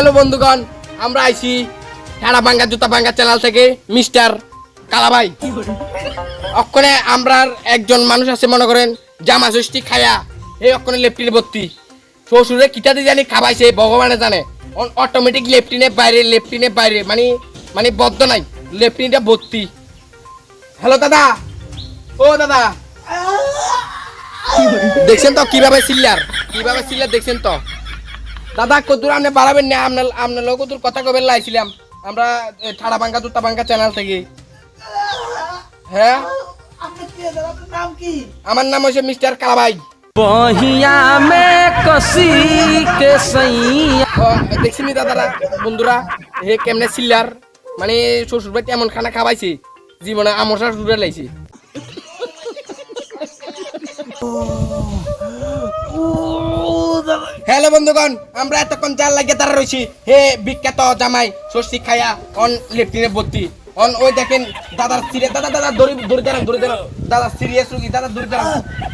Hello বন্ধুগণ, আমরা আইছি হেড়া বাঙ্গা জুতা বাঙ্গা চ্যানেল থেকে, মিস্টার কালাভাই অক্ষণে আমরা একজন মানুষ আছে, মনে করেন, জামা ষষ্ঠী খায়া, এই অক্ষণে লেফটিনে ভর্তি। শ্বশুরে কিটাতে জানি খাবাইছে, ভগবানে জানে। অটোমেটিক লেফটিনে বাইরে লেফটিনে বাইরে মানে মানে বদ্ধ নাই লেফটিনটা ভর্তি। হ্যালো দাদা, ও দাদা। দেখছেন তো কীভাবে সিল্লার কীভাবে সিল্লার দেখছেন তো? দাদা কদুর আপনি বাড়াবেন না আপনার আপনার লোক কদুর কথা কবে লাইছিলাম। আমরা ঠাড়া বাঙ্গা দুটা বাঙ্গা চ্যানেল থেকে। হ্যাঁ? আমার নাম হচ্ছে মিস্টার কালাবাই। বহিয়া মে কসি কে সাইয়া। দেখছিনি দাদারা বন্ধুরা হে কেমনে সিল্লার মানে শ্বশুর বাড়িতে এমন খানা খাওয়াইছে জীবনে আমসা সুরে লাইছে। হ্যালো বন্ধুগণ আমরা এতক্ষণ জাল লাগিয়ে তারা রয়েছি হে বিখ্যাত জামাই ষষ্ঠী খায়া অন লেফটিনে ভর্তি। অন ওই দেখেন দাদার সিরিয়াস দাদা দাদা দড়ি দড়ি দাঁড়ান দড়ি দাঁড়ান দাদা সিরিয়াস রুগী দাদা দড়ি দাঁড়ান।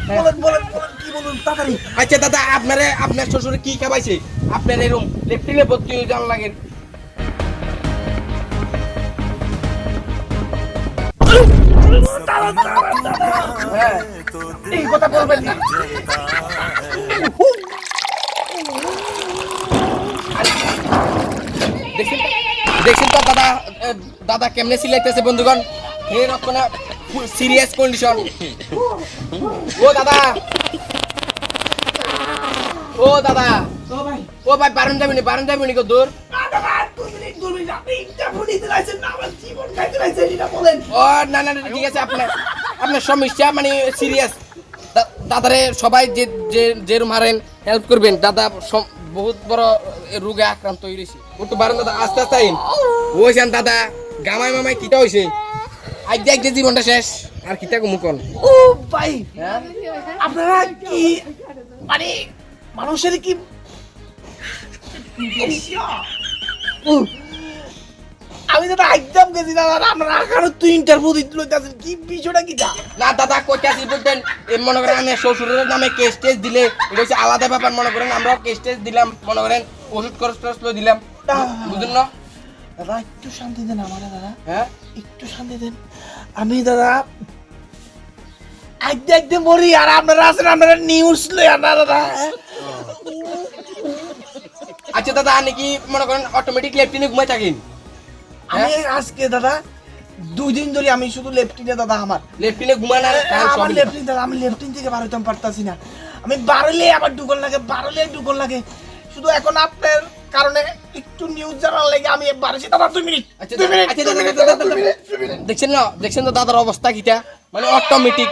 বলেন বলেন বলেন কি বলুন তাড়াতাড়ি। আচ্ছা দাদা আপনারে আপনার শ্বশুরে কি খাবাইছে আপনার এরকম লেফটিনে ভর্তি হয়ে যান লাগে। হ্যাঁ, এই কথা বলবেন না দেখছেন দেখছেন তো দাদা দাদা কেমনে সিলাইতেছে বন্ধুগণ? হে রকম সিরিয়াস কন্ডিশন ও দাদা। ও দাদা। ও ভাই বারণ যাবি নি বারণ যাবি নি কো দূর। ও, না না ঠিক আছে, আপনার আপনার সমস্যা মানে সিরিয়াস দাদারে সবাই যে যে, যেরম হারেন হেল্প করবেন। দাদা বহুত বড় রোগে আক্রান্ত হয়ে রয়েছে। একটু বারণ দাদা আস্তে আস্তে আইন। ওইছেন দাদা গামাই মামাই কিটা হয়েছে আজ যে জীবনটা শেষ। আর কিটা মুকন ও ভাই আপনারা কি মানে মানুষের কি আমি দাদা একদম গেছি দাদা আপনারা আকারও তুই ইন্টারভিউ লইতাছেন কি বিষয়টা কি দা না দাদা আসি বলতেন মনে করেন আমি শ্বশুরের নামে কেস টেস দিলে এটা হচ্ছে আলাদা ব্যাপার মনে করেন আমরাও কেস টেস দিলাম মনে করেন। ওষুধ খরচ টরচ দিলাম। বুঝুন না? দাদা একটু শান্তি দেন আমার দাদা। হ্যাঁ? একটু শান্তি দেন। আমি দাদা একদম একদম মরি আর আপনারা আছেন আপনারা নিউজ লই আনা দাদা। আচ্ছা দাদা আপনি কি মনে করেন অটোমেটিক লেফটিনে ঘুমাই থাকেন? আমি আজকে দাদা দুই দিন ধরে আমি শুধু লেফটিনে দাদা আমার। লেফটিনে আর খান আমার। লেফটিন দাদা আমি লেফটিন থেকে বারোতাম পারতাছি না। আমি বারোলে আবার ডুগল লাগে বারোলে ডুগল লাগে। শুধু এখন আপনার কারণে একটু নিউজ জানার লাগে আমি বাড়েছি দাদা দুই মিনিট। দেখছেন না? দেখছেন তো দাদার অবস্থা কিটা? মানে অটোমেটিক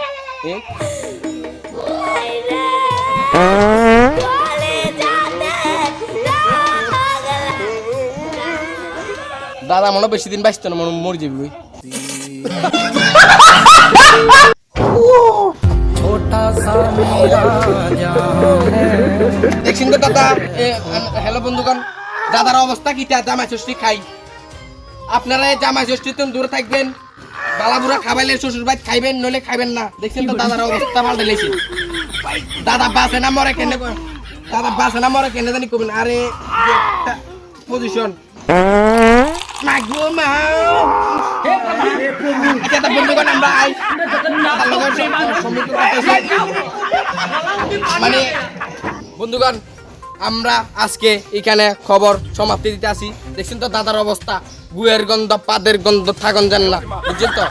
দাদা মনে বেশি দিন বাঁচতো না মনে মরে যাবি দেখছেন তো দাদা হ্যালো বন্ধুগণ দাদার অবস্থা কিটা জামাই ষষ্ঠী খাই। আপনারা এই জামাই ষষ্ঠী তো দূরে থাকবেন বালাবুড়া খাবাইলে শ্বশুর ভাই খাইবেন নলে খাইবেন না। দেখছেন তো দাদার অবস্থা পাল্টে লেছে দাদা বাসে না মরে কেন দাদা বাসে না মরে কেন জানি কবেন আরে পজিশন মাগো মা। আচ্ছা বন্ধুগণ আমরা আই মানে বন্ধুগণ আমরা আজকে এখানে খবর সমাপ্তি দিতে আসি। দেখছেন তো দাদার অবস্থা? গুয়ের গন্ধ পাদের গন্ধ থাকন জান না। বুঝছেন তো?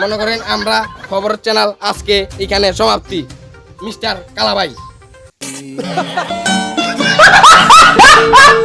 মনে করেন আমরা খবরের চ্যানেল আজকে এখানে সমাপ্তি। মিস্টার কালাবাই।